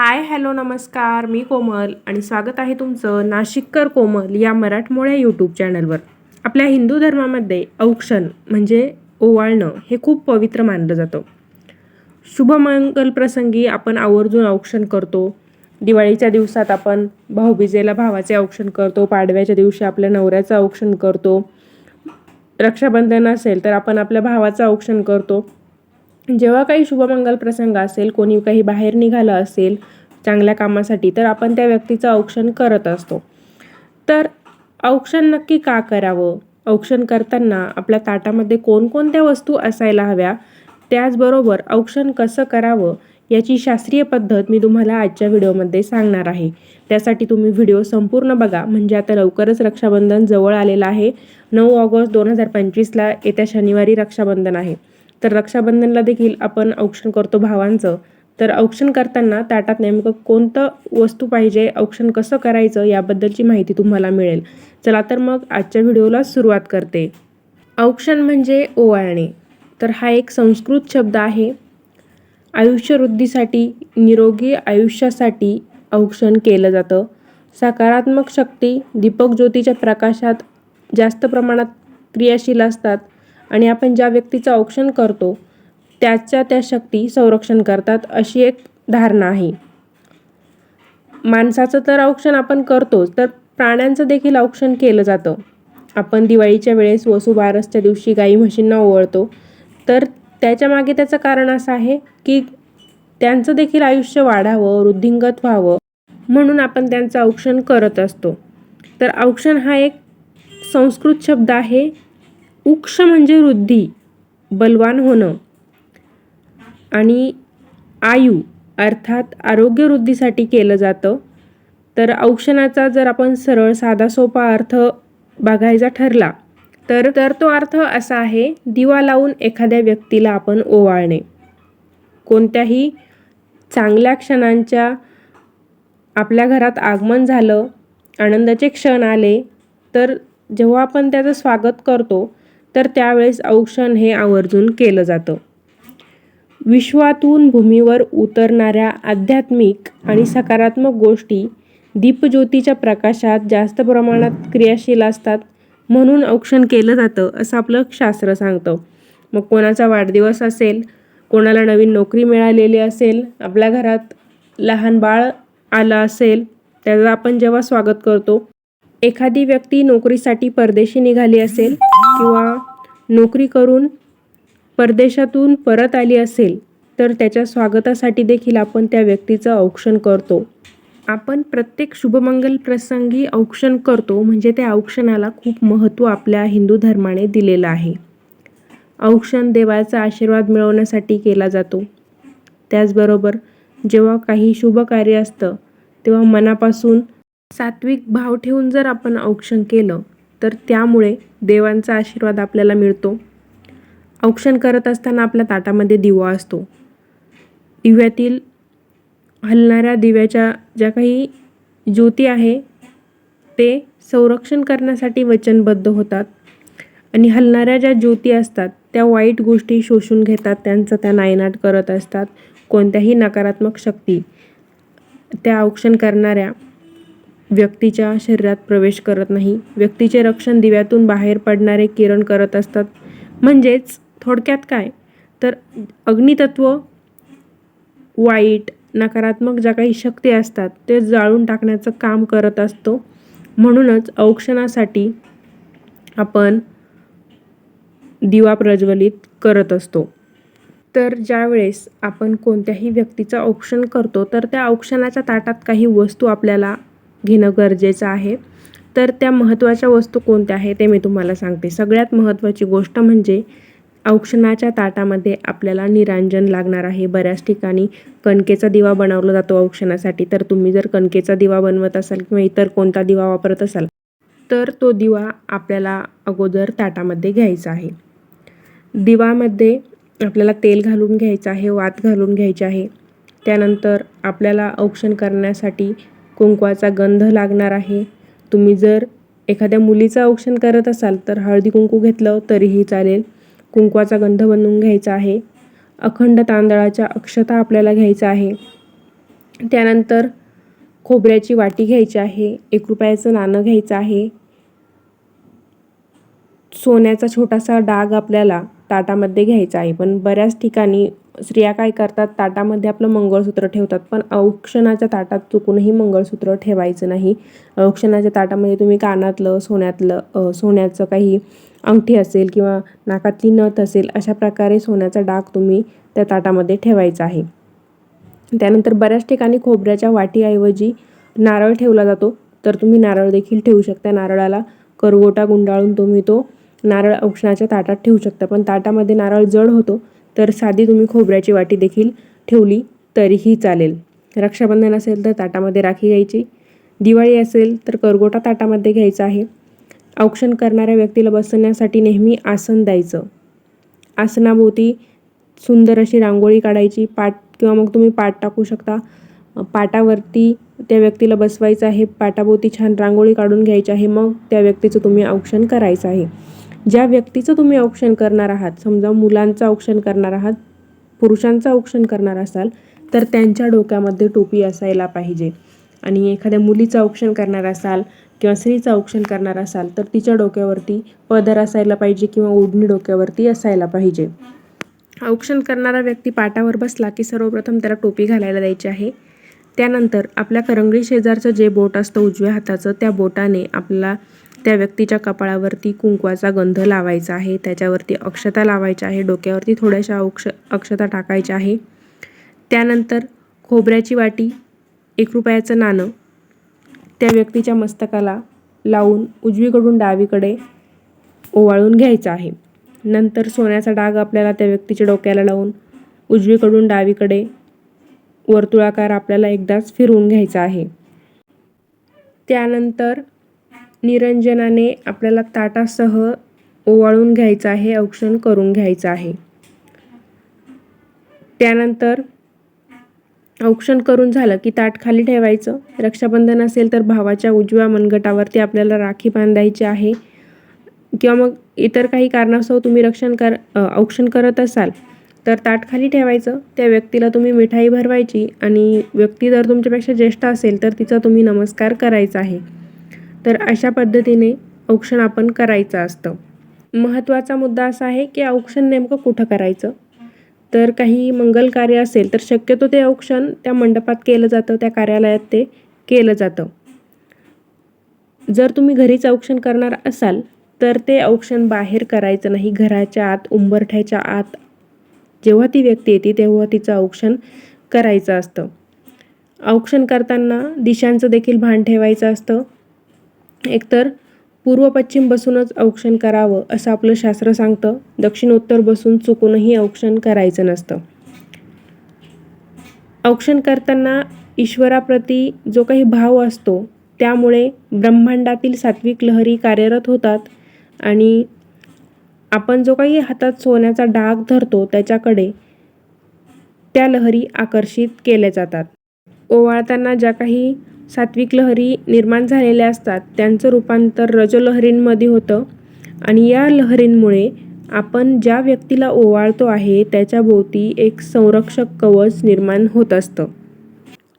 Hi hello नमस्कार. मी कोमल आणि स्वागत आहे तुमचं नाशिककर कोमल या मराठमोळ्या यूट्यूब चॅनलवर. आपल्या हिंदू धर्मामध्ये औक्षण म्हणजे ओवाळणं हे खूप पवित्र मानलं जातं. शुभमंगल प्रसंगी आपण आवर्जून औक्षण करतो. दिवाळीच्या दिवसात आपण भाऊबीजेला भावाचे औक्षण करतो. पाडव्याच्या दिवशी आपल्या नवऱ्याचं औक्षण करतो. रक्षाबंधन असेल तर आपण आपल्या भावाचं औक्षण करतो. जेव्हा काही शुभमंगल प्रसंग असेल कोणी काही बाहेर निघालं असेल चांगल्या कामासाठी तर आपण त्या व्यक्तीचं औक्षण करत असतो. तर औक्षण नक्की का करावं? औक्षण करताना आपल्या ताटामध्ये कोणकोणत्या वस्तू असायला हव्या? त्याचबरोबर औक्षण कसं करावं? याची शास्त्रीय पद्धत मी तुम्हाला आजच्या व्हिडिओमध्ये सांगणार आहे. त्यासाठी तुम्ही व्हिडिओ संपूर्ण बघा. म्हणजे आता लवकरच रक्षाबंधन जवळ आलेलं आहे. नऊ ऑगस्ट दोन हजार पंचवीसला येत्या शनिवारी रक्षाबंधन आहे. तर रक्षाबंधनला देखील आपण औक्षण करतो भावांचं. तर औक्षण करताना ताटात नेमकं कोणतं वस्तू पाहिजे औक्षण कसं करायचं याबद्दलची माहिती तुम्हाला मिळेल. चला तर मग आजच्या व्हिडिओला सुरुवात करते. औक्षण म्हणजे ओवाळणे. तर हा एक संस्कृत शब्द आहे. आयुष्यवृद्धीसाठी निरोगी आयुष्यासाठी औक्षण केलं जातं. सकारात्मक शक्ती दीपक ज्योतीच्या प्रकाशात जास्त प्रमाणात क्रियाशील असतात. आणि आपण ज्या व्यक्तीचं औक्षण करतो त्याच्या त्या शक्ती संरक्षण करतात अशी एक धारणा आहे. माणसाचं तर औक्षण आपण करतोच तर प्राण्यांचं देखील औक्षण केलं जातं. आपण दिवाळीच्या वेळेस वसुबारसच्या दिवशी गाई म्हशींना ओवळतो तर त्याच्यामागे त्याचं कारण असं आहे की त्यांचं देखील आयुष्य वाढावं वृद्धिंगत व्हावं म्हणून आपण त्यांचं औक्षण करत असतो. तर औक्षण हा एक संस्कृत शब्द आहे उक्ष म्हणजे वृद्धी बलवान होणं. आणि आयु अर्थात आरोग्यवृद्धीसाठी केलं जातं. तर औक्षणाचा जर आपण सरळ साधा सोपा अर्थ बघायचा ठरला तर तर तो अर्थ असा आहे दिवा लावून एखाद्या व्यक्तीला आपण ओवाळणे. कोणत्याही चांगल्या क्षणांच्या आपल्या घरात आगमन झालं आनंदाचे क्षण आले तर जेव्हा आपण त्याचं स्वागत करतो तर त्यावेळेस औक्षण हे आवर्जून केलं जातं. विश्वातून भूमीवर उतरणाऱ्या आध्यात्मिक आणि सकारात्मक गोष्टी दीपज्योतीच्या प्रकाशात जास्त प्रमाणात क्रियाशील असतात म्हणून औक्षण केलं जातं असं आपलं शास्त्र सांगतं. मग कोणाचा वाढदिवस असेल कोणाला नवीन नोकरी मिळालेली असेल आपल्या घरात लहान बाळ आलं असेल त्याचं आपण जेव्हा स्वागत करतो एखादी व्यक्ती नोकरीसाठी परदेशी निघाली असेल किंवा नोकरी करून परदेशातून परत आली असेल तर त्याच्या स्वागतासाठी देखील आपण त्या व्यक्तीचं औक्षण करतो. आपण प्रत्येक शुभमंगल प्रसंगी औक्षण करतो म्हणजे त्या औक्षणाला खूप महत्त्व आपल्या हिंदू धर्माने दिलेलं आहे. औक्षण देवाचा आशीर्वाद मिळवण्यासाठी केला जातो. त्याचबरोबर जेव्हा काही शुभ कार्य असतं तेव्हा मनापासून सात्विक भाव ठेवून जर आपण औक्षण केलं तर त्यामुळे देवांचा आशीर्वाद आपल्याला मिळतो. औक्षण करत असताना आपल्या ताटामध्ये दिवा असतो. दिव्यातील हलणाऱ्या दिव्याच्या ज्या काही ज्योती आहे ते संरक्षण करण्यासाठी वचनबद्ध होतात. आणि हलणाऱ्या ज्या ज्योती असतात त्या वाईट गोष्टी शोषून घेतात त्यांचं त्या नायनाट करत असतात. कोणत्याही नकारात्मक शक्ती त्या औक्षण करणाऱ्या व्यक्तीच्या शरीरात प्रवेश करत नाही. व्यक्तीचे रक्षण दिव्यातून बाहेर पडणारे किरण करत असतात. म्हणजेच थोडक्यात काय? तर अग्नितत्व वाईट नकारात्मक ज्या काही शक्ती असतात ते जाळून टाकण्याचं काम करत असतो. म्हणूनच औक्षणासाठी आपण दिवा प्रज्वलित करत असतो. तर ज्यावेळेस आपण कोणत्याही व्यक्तीचं औक्षण करतो तर त्या औक्षणाच्या ताटात काही वस्तू आपल्याला घेणं गरजेचं आहे. तर त्या महत्त्वाच्या वस्तू कोणत्या आहे ते मी तुम्हाला सांगते. सगळ्यात महत्त्वाची गोष्ट म्हणजे औक्षणाच्या ताटामध्ये आपल्याला निरांजन लागणार आहे. बऱ्याच ठिकाणी कणकेचा दिवा बनवला जातो औक्षणासाठी. तर तुम्ही जर कणकेचा दिवा बनवत असाल किंवा इतर कोणता दिवा वापरत असाल तर तो दिवा आपल्याला अगोदर ताटामध्ये घ्यायचा आहे. दिवामध्ये आपल्याला तेल घालून घ्यायचं आहे वात घालून घ्यायचे आहे. त्यानंतर आपल्याला औक्षण करण्यासाठी कुंकवाचा गंध लागणार आहे. तुम्ही जर एखाद्या मुलीचं औक्षण करत असाल तर हळदी कुंकू घेतलं तरीही चालेल. कुंकवाचा गंध बनवून घ्यायचा आहे. अखंड तांदळाच्या अक्षता आपल्याला घ्यायचा आहे. त्यानंतर खोबऱ्याची वाटी घ्यायची आहे. एक रुपयाचं नाणं घ्यायचं आहे. सोन्याचा छोटासा डाग आपल्याला ताटामध्ये घ्यायचा आहे. पण बऱ्याच ठिकाणी स्त्रिया काय करतात? ताटामध्ये आपलं मंगळसूत्र ठेवतात. पण औक्षणाच्या ताटात चुकूनही मंगळसूत्र ठेवायचं नाही. औक्षणाच्या ताटामध्ये तुम्ही कानातलं सोन्यातलं सोन्याचं काही अंगठी असेल किंवा नाकातली नथ असेल अशा प्रकारे सोन्याचा डाग तुम्ही त्या ताटामध्ये ठेवायचा आहे. त्यानंतर बऱ्याच ठिकाणी खोबऱ्याच्या वाटीऐवजी नारळ ठेवला जातो. तर तुम्ही नारळ देखील ठेवू शकता. नारळाला करगोटा गुंडाळून तुम्ही तो नारळ औक्षणाच्या ताटात ठेवू शकता. पण ताटामध्ये नारळ जड होतो. तर साधी तुम्ही खोबऱ्याची वाटी देखील ठेवली तरीही चालेल. रक्षाबंधन असेल तर ताटामध्ये राखी घ्यायची. दिवाळी असेल तर करगोटा ताटामध्ये घ्यायचा आहे. औक्षण करणाऱ्या व्यक्तीला बसण्यासाठी नेहमी आसन द्यायचं. आसनाभोवती सुंदर अशी रांगोळी काढायची. पाट किंवा मग तुम्ही पाट टाकू शकता. पाटावरती त्या व्यक्तीला बसवायचं आहे. पाटाभोवती छान रांगोळी काढून घ्यायची आहे. मग त्या व्यक्तीचं तुम्ही औक्षण करायचं आहे. ज्या व्यक्तीचं तुम्ही औक्षण करणार आहात समजा मुलांचं औक्षण करणार आहात पुरुषांचं औक्षण करणार असाल तर त्यांच्या डोक्यामध्ये टोपी असायला पाहिजे. आणि एखाद्या मुलीचं औक्षण करणार असाल किंवा स्त्रीचं औक्षण करणार असाल तर तिच्या डोक्यावरती पदर असायला पाहिजे किंवा ओढणी डोक्यावरती असायला पाहिजे. औक्षण करणारा व्यक्ती पाटावर बसला की सर्वप्रथम त्याला टोपी घालायला द्यायची आहे. त्यानंतर आपल्या करंगळी शेजारचं जे बोट असतं उजव्या हाताचं त्या बोटाने आपला त्या व्यक्तीच्या कपाळावरती कुंकवाचा गंध लावायचा आहे. त्याच्यावरती अक्षता लावायच्या आहे. डोक्यावरती थोड्याशा अक्ष अक्षता टाकायच्या आहे. त्यानंतर खोबऱ्याची वाटी एक रुपयाचं नाणं त्या व्यक्तीच्या मस्तकाला लावून उजवीकडून डावीकडे ओवाळून घ्यायचं आहे. नंतर सोन्याचा डाग आपल्याला त्या व्यक्तीच्या डोक्याला लावून उजवीकडून डावीकडे वर्तुळाकार आपल्याला एकदाच फिरवून घ्यायचा आहे. त्यानंतर निरंजनाने आपल्याला ताटासह ओवाळून घ्यायचं आहे औक्षण करून घ्यायचं आहे. त्यानंतर औक्षण करून झालं की ताट खाली ठेवायचं. रक्षाबंधन असेल तर भावाच्या उजव्या मनगटावरती आपल्याला राखी बांधायची आहे. किंवा मग इतर काही कारणास्तव तुम्ही रक्षण कर औक्षण करत असाल तर ताट खाली ठेवायचं. त्या व्यक्तीला तुम्ही मिठाई भरवायची आणि व्यक्ती जर तुमच्यापेक्षा ज्येष्ठ असेल तर तिचा तुम्ही नमस्कार करायचा आहे. तर अशा पद्धतीने औक्षण आपण करायचं असतं. महत्त्वाचा मुद्दा असा आहे की औक्षण नेमकं कुठं करायचं? तर काही मंगल कार्य असेल तर शक्यतो ते औक्षण त्या मंडपात केलं जातं त्या कार्यालयात ते केलं जातं. जर तुम्ही घरीच औक्षण करणार असाल तर ते औक्षण बाहेर करायचं नाही. घराच्या आत उंबरठ्याच्या आत जेव्हा ती व्यक्ती येते तेव्हा तिचं औक्षण करायचं असतं. औक्षण करताना दिशांचं देखील भान ठेवायचं असतं. एकतर पूर्व पश्चिम बसूनच औक्षण करावं असं आपलं शास्त्र सांगतं. दक्षिणोत्तर बसून चुकूनही औक्षण करायचं नसतं. औक्षण करताना ईश्वराप्रती जो काही भाव असतो त्यामुळे ब्रह्मांडातील सात्विक लहरी कार्यरत होतात आणि आपण जो काही हातात सोन्याचा डाग धरतो त्याच्याकडे त्या लहरी आकर्षित केल्या जातात. ओवाळताना ज्या काही सात्विक लहरी निर्माण झालेल्या असतात. त्यांचं रूपांतर रजोलहरींमध्ये होतं आणि या लहरींमुळे आपण ज्या व्यक्तीला ओवाळतो आहे त्याच्या भोवती एक संरक्षक कवच निर्माण होत असतं.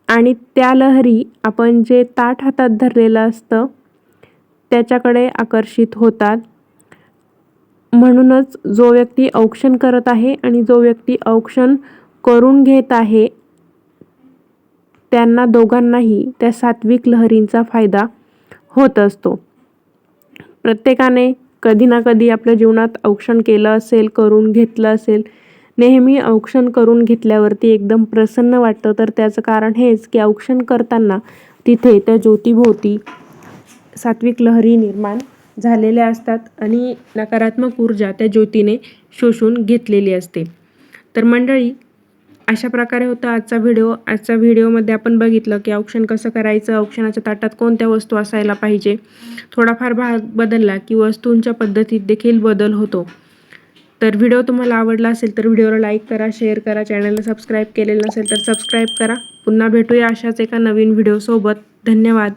आणि त्या लहरी आपण जे ताट हातात धरलेलं असतं त्याच्याकडे आकर्षित होतात. म्हणूनच जो व्यक्ती औक्षण करत आहे आणि जो व्यक्ती औक्षण करून घेत आहे त्यांना दोघांनाही त्या सात्विक लहरींचा फायदा होत असतो. प्रत्येकाने कधी ना कधी आपल्या जीवनात औक्षण केलं असेल करून घेतलं असेल. नेहमी औक्षण करून घेतल्यावरती एकदम प्रसन्न वाटतं. तर त्याचं कारण हेच की औक्षण करताना तिथे त्या ज्योतीभोवती सात्विक लहरी निर्माण झालेल्या असतात आणि नकारात्मक ऊर्जा त्या ज्योतीने शोषून घेतलेली असते. तर मंडळी अशा प्रकारे होता आजचा व्हिडिओ आजच्या व्हिडिओमध्ये आपण बघितलं की औक्षण कसं करायचं औक्षणाच्या ताटात कोणत्या वस्तू असायला पाहिजे. थोडाफार भाग बदलला की वस्तूंच्या पद्धतीत देखील बदल होतो. तर व्हिडिओ तुम्हाला आवडला असेल तर व्हिडिओला लाईक करा शेअर करा चॅनलला सबस्क्राईब केलेलं नसेल तर सबस्क्राईब करा. पुन्हा भेटूया अशाच एका नवीन व्हिडिओसोबत धन्यवाद.